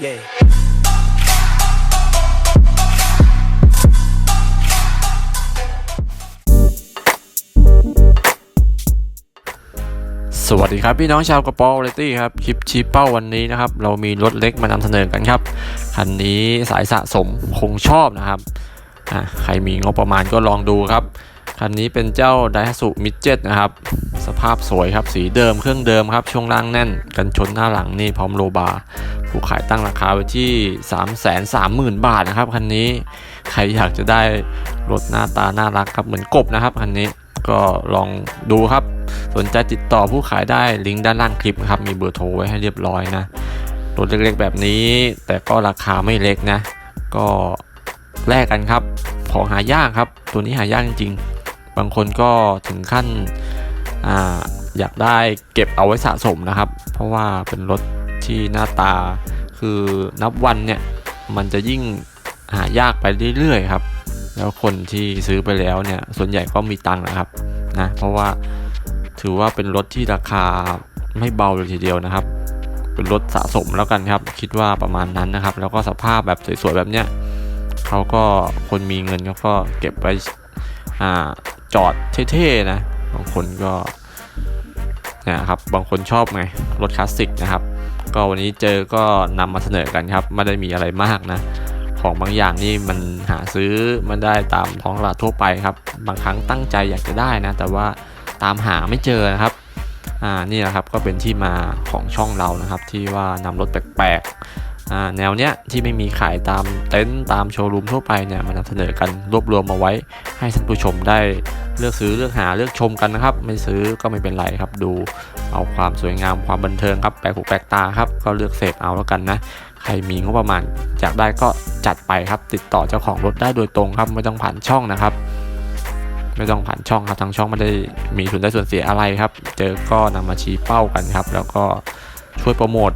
Yeah. สวัสดีครับพี่น้องชาวกระป๋อวาไรตี้ครับ คลิปชี้เป้าวันนี้นะครับ เรามีรถเล็กมานำเสนอกันครับ คันนี้สายสะสมคงชอบนะครับอะใครมีงบประมาณก็ลองดูครับ คันนี้เป็นเจ้า d a i h a t s u Midget นะครับ สภาพสวยครับสีเดิมเครื่องเดิมครับช่วงล่างแน่น กันชนหน้าหลังนี่พร้อมโลบาร์ผู้ขายตั้งราคาไว้ที่ 3 3 0 0 0 0 บาทนะครับคันนี้ใครอยากจะได้รถหน้าตาน่ารักครับเหมือนกบนะครับคันนี้ก็ลองดูครับ สนใจติดต่อผู้ขายได้ลิงก์ด้านล่างคลิปครับมีเบอร์โทรไว้ให้เรียบร้อยนะรถเล็กๆแบบนี้ แต่ก็ราคาไม่เล็กนะ ก็แลกกันครับ ของหายากครับ ตัวนี้หายากจริงๆ บางคนก็ถึงขั้น อาอยากได้เก็บเอาไว้สะสมนะครับ เพราะว่าเป็นรถที่หน้าตา คือนับวันเนี่ยมันจะยิ่งหายากไปเรื่อยๆครับ แล้วคนที่ซื้อไปแล้วเนี่ยส่วนใหญ่ก็มีตังค์นะครับนะเพราะว่าถือว่าเป็นรถที่ราคาไม่เบาเลยทีเดียวนะครับ เป็นรถสะสมแล้วกันครับ คิดว่าประมาณนั้นนะครับ แล้วก็สภาพแบบสวยๆแบบเนี้ยเขาก็คนมีเงินเขาก็เก็บไว้อจอดเท่ๆนะบางคนก็ นะครับบางคนชอบไงรถคลาสสิกนะครับ ก็วันนี้เจอก็นำมาเสนอกันครับไม่ได้มีอะไรมากนะ ของบางอย่างนี่มันหาซื้อมันได้ตามท้องตลาดทั่วไปครับ บางครั้งตั้งใจอยากจะได้นะ แต่ว่าตามหาไม่เจอนะครับอ่านี่แหละครับก็เป็นที่มาของช่องเรานะครับ ที่ว่านำรถแปลกๆแนวเนี้ยที่ไม่มีขายตามเต็นท์ตามโชว์รูมทั่วไปเนี่ยมานำเสนอกันรวบรวมมาไว้ให้ท่านผู้ชมได้ เลือกซื้อเลือกหาเลือกชมกันนะครับ ไม่ซื้อก็ไม่เป็นไรครับ ดูเอาความสวยงามความบันเทิงครับแปลกหูแปลกตาครับก็เลือกเสพเอาแล้วกันนะใครมีงบประมาณอยากได้ก็จัดไปครับ ติดต่อเจ้าของรถได้โดยตรงครับไม่ต้องผ่านช่องนะครับ ไม่ต้องผ่านช่องครับทางช่องไม่ได้มีส่วนได้ส่วนเสียอะไรครับ เจอก็นำมาชี้เป้ากันครับ แล้วก็ช่วยโปรโมท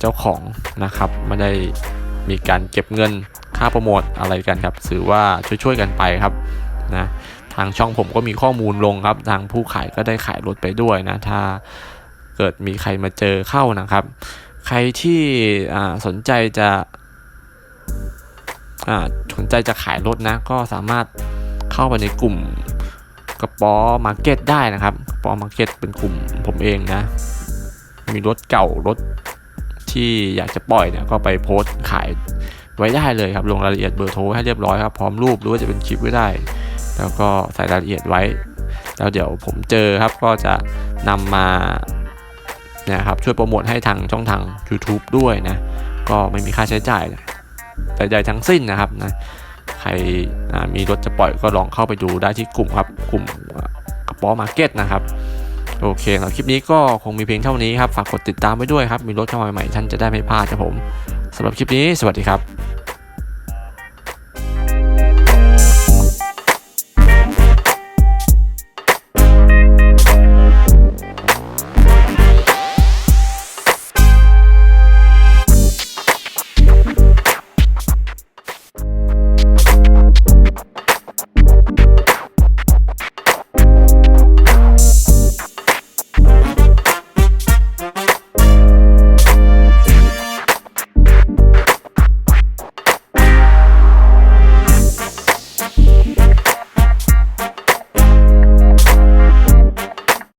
เจ้าของนะครับไม่ได้มีการเก็บเงินค่าโปรโมทอะไรกันครับถือว่าช่วยๆกันไปครับนะ ทางช่องผมก็มีข้อมูลลงครับ ทางผู้ขายก็ได้ขายรถไปด้วยนะ ถ้าเกิดมีใครมาเจอเข้านะครับ ใครที่สนใจจะสนใจจะขายรถนะ ก็สามารถเข้าไปในกลุ่มกระป๋อมาร์เก็ตได้นะครับกระป๋อมาร์เก็ตเป็นกลุ่มผมเองนะ มีรถเก่ารถที่อยากจะปล่อยเนี่ยก็ไปโพสต์ขายไว้ได้เลยครับ ลงรายละเอียดเบอร์โทรให้เรียบร้อยครับ พร้อมรูปหรือว่าจะเป็นคลิปไว้ได้ แล้วก็ใส่รายละเอียดไว้ แล้วเดี๋ยวผมเจอครับก็จะนำมาเนี่ยครับช่วยโปรโมทให้ทางช่องทาง YouTube ด้วยนะ ก็ไม่มีค่าใช้จ่ายแต่ใดๆทั้งสิ้นนะครับนะใครมีรถจะปล่อยก็ลองเข้าไปดูได้ที่กลุ่มครับกลุ่มกระป๋อมาร์เก็ตนะครับโอเคสำหรับคลิปนี้ก็คงมีเพียงเท่านี้ครับ ฝากกดติดตามไว้ด้วยครับ มีรถเข้ามาใหม่ๆท่านจะได้ไม่พลาดครับผมสำหรับคลิปนี้ สวัสดีครับ